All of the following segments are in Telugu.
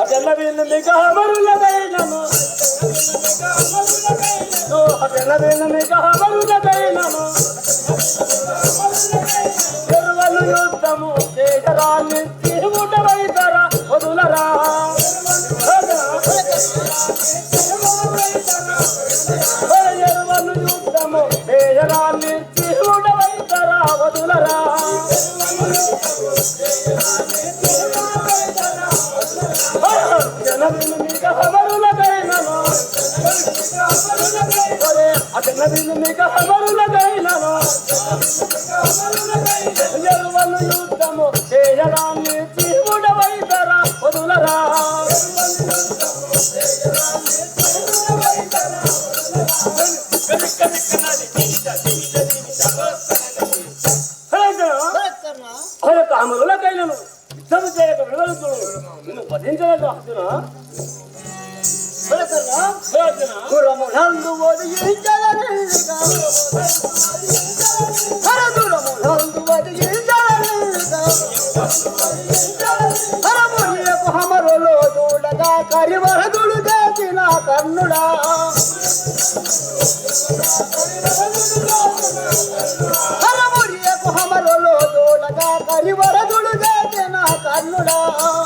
అదెల్ల వీళ్ళు మీకు అమరులదైనను అదెల్ల వీళ్ళు మీకు అమరులదైనను ఎరువలు యుద్ధము శేఖరాన్ని తిరుగుటవైతర వదులరా ఎరువలు యుద్ధము శేఖరాన్ని తిరుగుటవైతర వదులరా జనవిని మీకు అమరులదైనను ఎరువలు యుద్ధము చేయడాన్ని జీవుడవైతర వదులరా అదొక నిన్ను వధించలేదు అర్జున హే అర్జున గురములందు ఒదిగించదనిగా హమరులో దూడగా కరివరదుడు చేసిన కర్ణుడా. హరమునియకు హమరులో దూడగా కరివరదుడు చేసిన కర్ణుడా.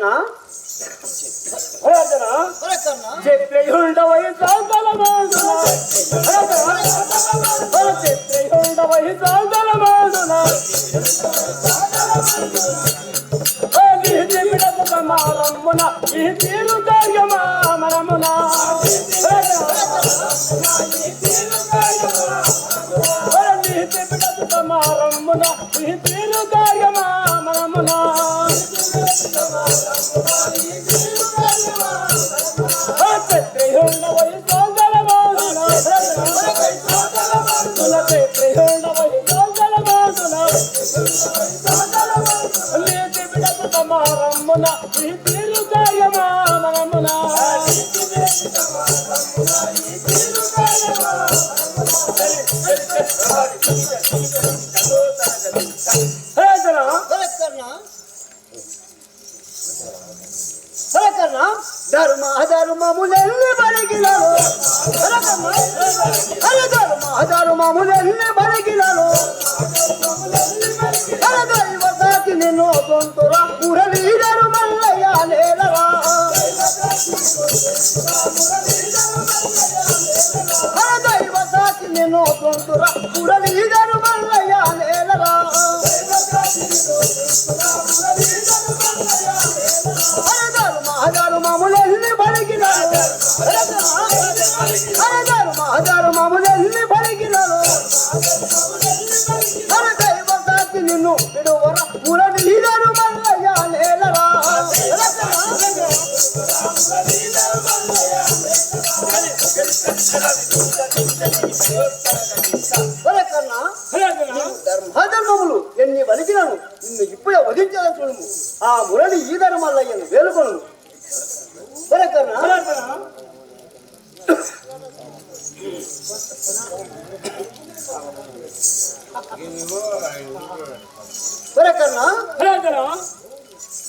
చూడగా అర్జున? కర్ణ చెప్రయుండవై సాంతలమాదున చెప్రయుండవై మారమ్మున ఈ తీరు మనమున మారమ్మున ఈ తీరు ధర్మ ధర్మములెల్లి బలిగిలను హర ధర్మ ధర్మములెల్లి బలిగిలను హర దైవ సాకి నిన్ను సొంతుర మురళీధరు మల్లయ్య నేలరా హర దైవ సాకి నిన్ను సొంతుర మురళీధరు హరదారు మహదారు మామూలెల్లి పలికినారు. హరదారు మహదారు మామూలెల్లి పలికినారు. హరదైవ సాకి నిన్ను విడువర? మురళి లీడరు మల్లయ్య నేలరా కన్నా ధర్మధర్మములు ఎన్ని వలికినను నిన్ను ఇప్పుడే వధించాలని చూడము ఆ మురళి ఈ ధర్మాలయ్యను వేలుకొను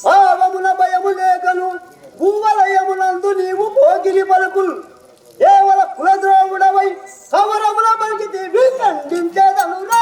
భావమున భయము లేకను భూవలయమునందు నీవు పోగిలి పలుకులు. కేవల కులద్రోవుడవై కవరముల పలికితే ఖండించేదనురా.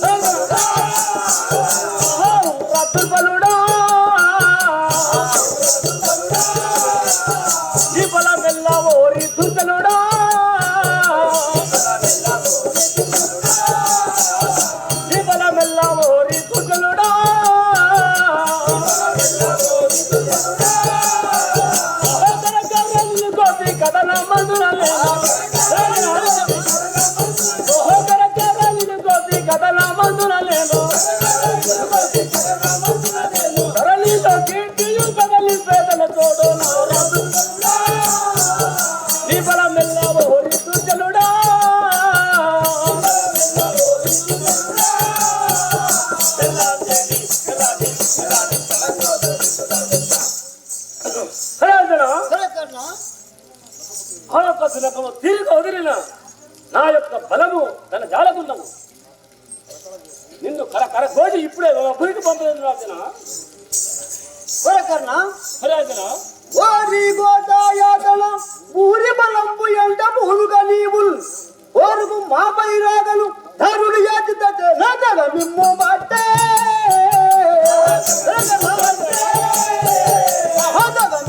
ఆ యొక్క తిలకము తీరిక వదిలిన నా యొక్క బలము తన జాలకుందము నిన్ను కర కర కోసి ఇప్పుడే గురికి పంపలేదు రాజన? కొరకన్న రాజన? ఓరి గోదాయాతల ఊరి బలంబు ఎండ ములుగా నీవుల్. ఓరుగు మాపై రాగలు ధరుడు యాచిత నగల మిమ్ము బట్టే.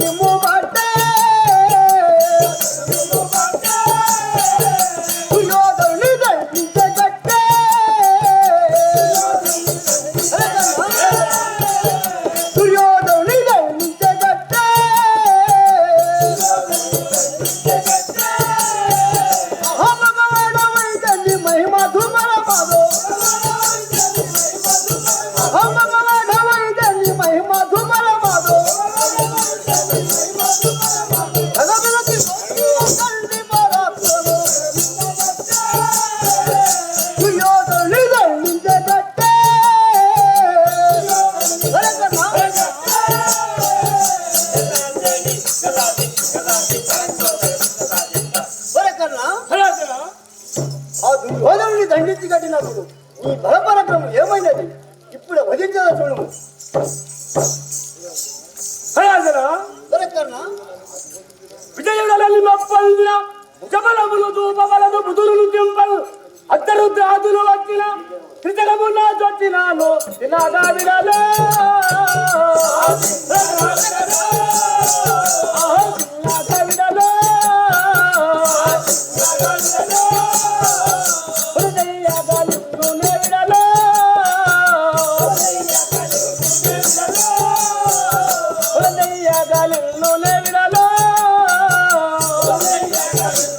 మిమ్ము బట్టే. దుర్యోధనుని కట్టినప్పుడు నీ బలపరక్రమం ఏమైనది ఇప్పుడే వధించదా చూడము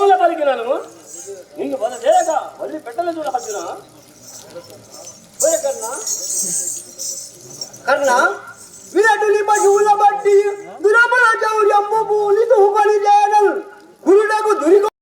కొన్ని విధముగా పలికినాను నిన్ను వద చేయక వదిలి పెట్టలే చూడవచ్చునా వరకన్నా కర్ణ. విరటుని పశువుల బట్టి దురబల పూలి తూపలి చేనల్ గురుడకు దురిగ